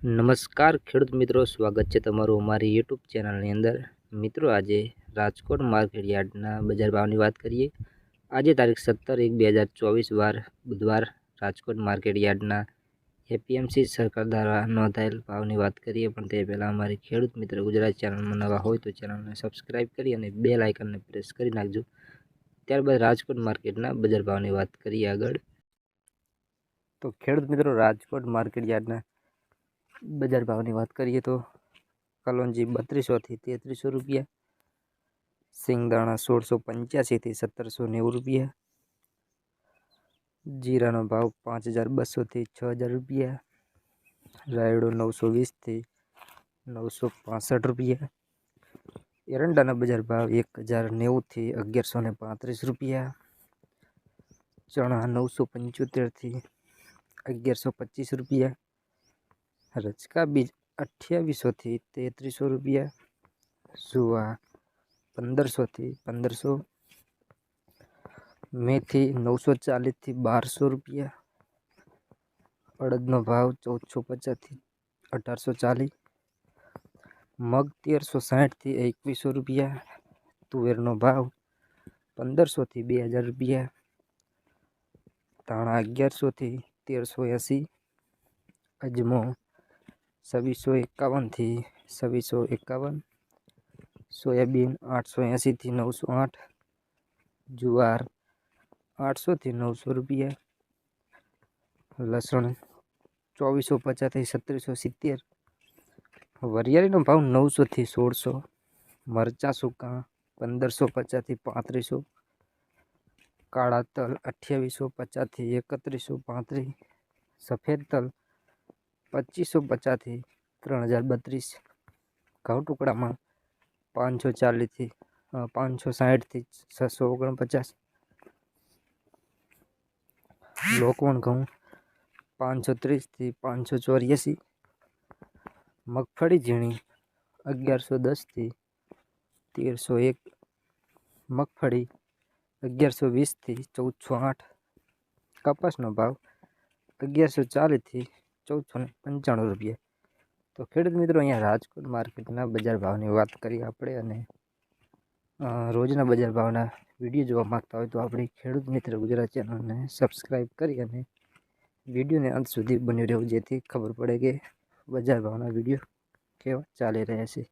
નમસ્કાર ખેડૂત મિત્રો, સ્વાગત છે તમારું અમારી યુટ્યુબ ચેનલની અંદર. મિત્રો, આજે રાજકોટ માર્કેટ યાર્ડના બજાર ભાવની વાત કરીએ. આજે તારીખ સત્તર એક બે હજાર ચોવીસ વાર બુધવાર રાજકોટ માર્કેટ યાર્ડના એપીએમસી સરકાર દ્વારા નોંધાયેલ ભાવની વાત કરીએ. પણ તે પહેલાં અમારી ખેડૂત મિત્ર ગુજરાત ચેનલમાં નવા હોય તો ચેનલને સબસ્ક્રાઈબ કરી અને બે લાઇકનને પ્રેસ કરી નાખજો. ત્યારબાદ રાજકોટ માર્કેટના બજાર ભાવની વાત કરીએ આગળ. તો ખેડૂત મિત્રો, રાજકોટ માર્કેટ યાર્ડના બજાર ભાવની વાત કરીએ તો કલોંજી બત્રીસોથી તેત્રીસો રૂપિયા, સિંગદાણા સોળસો પંચ્યાસીથી સત્તરસો નેવું રૂપિયા, જીરાનો ભાવ પાંચ હજાર બસોથી છ હજાર રૂપિયા, રાયડો નવસો વીસથી નવસો પાસઠ રૂપિયા, એરંડાના બજાર ભાવ એક હજાર નેવુંથી અગિયારસો ને પાંત્રીસ રૂપિયા, ચણા નવસો પંચોતેરથી અગિયારસો પચીસ રૂપિયા રચકા બીજ અઠ્યાવીસોથી તેત્રીસો રૂપિયા સુવા પંદરસોથી પંદરસો, મેથી નવસો ચાલીસથી બારસો રૂપિયા, અડદનો ભાવ ચૌદસો પચાસથી અઢારસો ચાલીસ, મગ તેરસો સાઠથી એકવીસો રૂપિયા, તુવેરનો ભાવ પંદરસોથી બે હજાર રૂપિયા, ધાણા અગિયારસોથી તેરસો એંસી, અજમો છવ્વીસો એકાવનથી છવ્વીસો એકાવન, સોયાબીન આઠસો એંસીથી નવસો આઠ, જુવાર આઠસોથી નવસો રૂપિયા, લસણ ચોવીસો પચાસથી સત્રીસો સિત્તેર, વરિયાળીનો ભાવ નવસોથી સોળસો, મરચાં સૂકા પંદરસો પચાસથી પાંત્રીસો, કાળા તલ અઠ્યાવીસો પચાસથી એકત્રીસો પાંત્રીસ, સફેદ તલ પચીસો પચાસથી ત્રણ હજાર બત્રીસ. ઘઉં ટુકડામાં પાંચસો ચાલીસથી પાંચસો સાઠથી છસો ઓગણપચાસ. લોકવણ ઘઉં પાંચસો ત્રીસથી પાંચસો ચોર્યાસી. મગફળી ઝીણી અગિયારસો દસથી તેરસો એક. મગફળી અગિયારસો વીસથી ચૌદસો આઠ. કપાસનો ભાવ અગિયારસો ચાલીસથી ચૌદસો ને પંચાણું રૂપિયા. તો ખેડૂત મિત્રો, અહીંયા રાજકોટ માર્કેટના બજાર ભાવની વાત કરીએ આપણે અને રોજના બજાર ભાવના વીડિયો જોવા માગતા હોય તો આપણી ખેડૂત મિત્ર ગુજરાત ચેનલને સબસ્ક્રાઈબ કરી અને વિડીયોને અંત સુધી બન્યું રહેવું, જેથી ખબર પડે કે બજાર ભાવના વીડિયો કેવા ચાલી રહ્યા છે.